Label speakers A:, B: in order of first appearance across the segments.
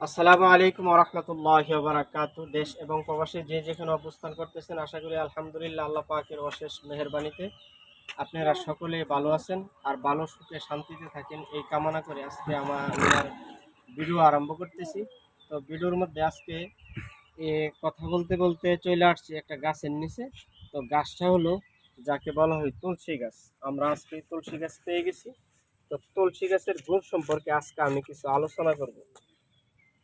A: আসসালামু আলাইকুম রহমতুল্লাহ বারাকাত দেশ এবং প্রবাসী যে যেখানে অবস্থান করতেছেন, আশা করি আলহামদুলিল্লাহ আল্লাহ পাকের অশেষ মেহরবানিতে আপনারা সকলে ভালো আছেন আর ভালো সুখে শান্তিতে থাকেন এই কামনা করে আজকে আমার ভিডিও আরম্ভ করতেছি। তো ভিডিওর মধ্যে আজকে এ কথা বলতে বলতে চলে আসছি একটা গাছের নিচে। তো গাছটা হলো যাকে বলা হয় তুলসী গাছ। আমরা আজকে তুলসী গাছ পেয়ে গেছি। তো তুলসী গাছের গুণ সম্পর্কে আজকে আমি কিছু আলোচনা করব।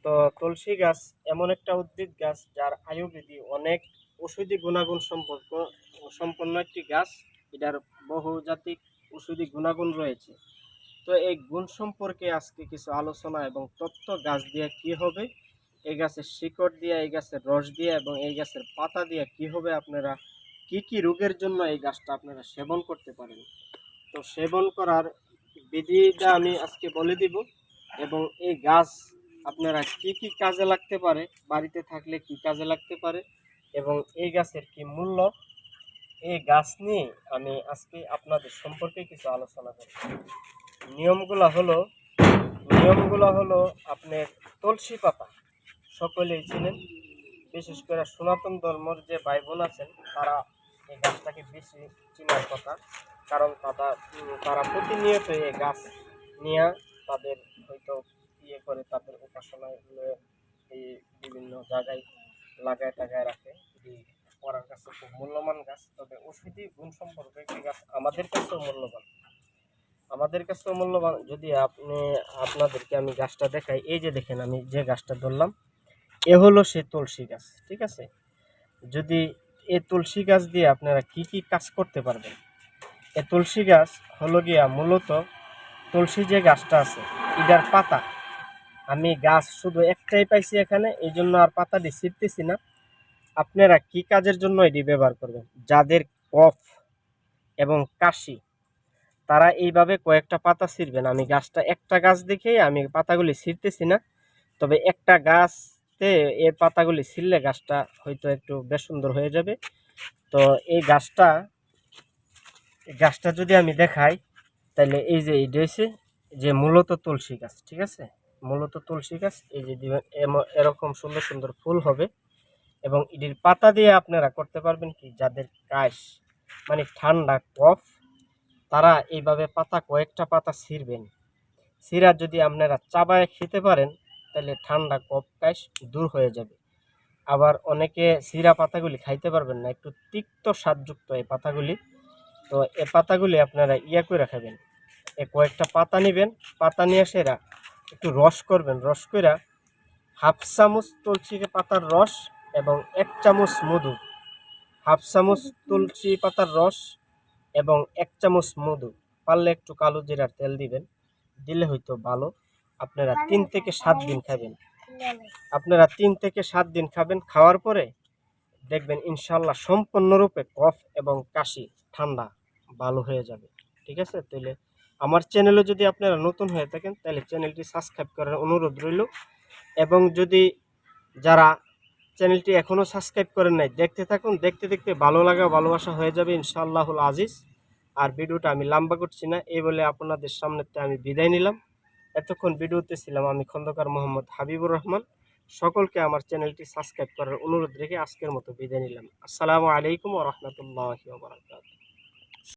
A: তো তুলসী গাছ এমন একটা উদ্ভিদ গাছ যার আয়ুর্বেদি অনেক ঔষধি গুণাগুণ সম্পর্ক, সম্পন্ন একটি গাছ। এটার বহুজাতিক ঔষধি গুণাগুণ রয়েছে। তো এই গুণ সম্পর্কে আজকে কিছু আলোচনা এবং তথ্য গাছ দিয়ে কি হবে, এই গাছের শিকড় দিয়ে, এই গাছের রস দিয়ে এবং এই গাছের পাতা দিয়ে কি হবে, আপনারা কি কি রোগের জন্য এই গাছটা আপনারা সেবন করতে পারেন। তো সেবন করার বিধিটা আমি আজকে বলে দিব এবং এই গাছ আপনারা কি কি কাজে লাগতে পারে, বাড়িতে থাকলে কি কাজে লাগতে পারে এবং এই গাছের কি মূল্য? এই গাছ নিয়ে আমি আজকে আপনাদের সম্পর্কে কিছু আলোচনা করব। নিয়মগুলো হলো নিয়মগুলো হলো আপনার তুলসী পাতা, সকলেই চিনেন। বিশেষ করে সনাতন ধর্মর যে ভাই বোন আছেন, তারা এই গাছটাকে বেশি চিনার কথা। কারণ তারা তারা প্রতিনিয়ত এই গাছ নিয়ে তাদের হয়তো ইয়ে করে তাদের উপাসনায় এই বিভিন্ন জায়গায় লাগায় টাগায় রাখে। করার কাছে খুব মূল্যবান গাছ তবে ওষুধি গুণ সম্পর্কে একটি গাছ আমাদের কাছেও মূল্যবান। আমাদের কাছেও মূল্যবান যদি আপনি, আপনাদেরকে আমি গাছটা দেখাই। এই যে দেখেন, আমি যে গাছটা ধরলাম, এ হলো সে তুলসী গাছ, ঠিক আছে? যদি এ তুলসী গাছ দিয়ে আপনারা কি কি কাজ করতে পারবেন? এ তুলসী গাছ হলো গিয়া মূলত তুলসী যে গাছটা আছে ইটার পাতা আমি গাছ শুধু একটাই পাইছি এখানে, এই জন্য আর পাতাটি ছিটতেছি না। আপনারা কি কাজের জন্য এটি ব্যবহার করবেন? যাদের কফ এবং কাশি, তারা এইভাবে কয়েকটা পাতা ছিঁড়বেন আমি গাছটা একটা গাছ দেখেই আমি পাতাগুলি ছিঁড়তেছি না, তবে একটা গাছতে এর পাতাগুলি ছিঁড়লে গাছটা হয়তো একটু বেশ সুন্দর হয়ে যাবে। তো এই গাছটা গাছটা যদি আমি দেখাই, তাহলে এই যে এই যে মূলত তুলসী গাছ, ঠিক আছে? মূলত তুলসী গাছ, এই যে দিবেন এরকম সুন্দর সুন্দর ফুল হবে। এবং এটির পাতা দিয়ে আপনারা করতে পারবেন কি, যাদের কাশ মানে ঠান্ডা, কফ, তারা এইভাবে পাতা, কয়েকটা পাতা ছিঁড়বেন। ছিঁড়া যদি আপনারা চাবায় খেতে পারেন, তাহলে ঠান্ডা, কফ, কাশ দূর হয়ে যাবে। আবার অনেকে সিরা পাতাগুলি খাইতে পারবেন না, একটু তিক্ত স্বাদযুক্ত এই পাতাগুলি। তো এ পাতাগুলি আপনারা ইয়া করে খাবেন। এ কয়েকটা পাতা নেবেন, পাতা নিয়ে সেরা একটু রস করবেন রস করে হাফ চামচ তুলসী পাতার রস এবং এক চামচ মধু। হাফ চামচ তুলসী পাতার রস এবং এক চামচ মধু। পারলে একটু কালো জিরার তেল দিবেন দিলে হয়তো ভালো। আপনারা তিন থেকে সাত দিন খাবেন। আপনারা তিন থেকে সাত দিন খাবেন খাওয়ার পরে দেখবেন ইনশাল্লাহ সম্পূর্ণরূপে কফ এবং কাশি ঠান্ডা ভালো হয়ে যাবে। ঠিক আছে? তাহলে আমার চ্যানেলে যদি আপনারা নতুন হয়ে থাকেন, তাহলে চ্যানেলটি সাবস্ক্রাইব করার অনুরোধ রইল। এবং যদি যারা চ্যানেলটি এখনও সাবস্ক্রাইব করেন নাই, দেখতে থাকুন। দেখতে দেখতে ভালো লাগা, ভালোবাসা হয়ে যাবে ইনশাআল্লাহুল আজিজ। আর ভিডিওটা আমি লম্বা করছি না, এই বলে আপনাদের সামনেতে আমি বিদায় নিলাম। এতক্ষণ ভিডিওতে ছিলাম আমি খন্দকার মোহাম্মদ হাবিবুর রহমান। সকলকে আমার চ্যানেলটি সাবস্ক্রাইব করার অনুরোধ রেখে আজকের মতো বিদায় নিলাম। আসসালামু আলাইকুম ও রহমতুল্লাহ বারকাত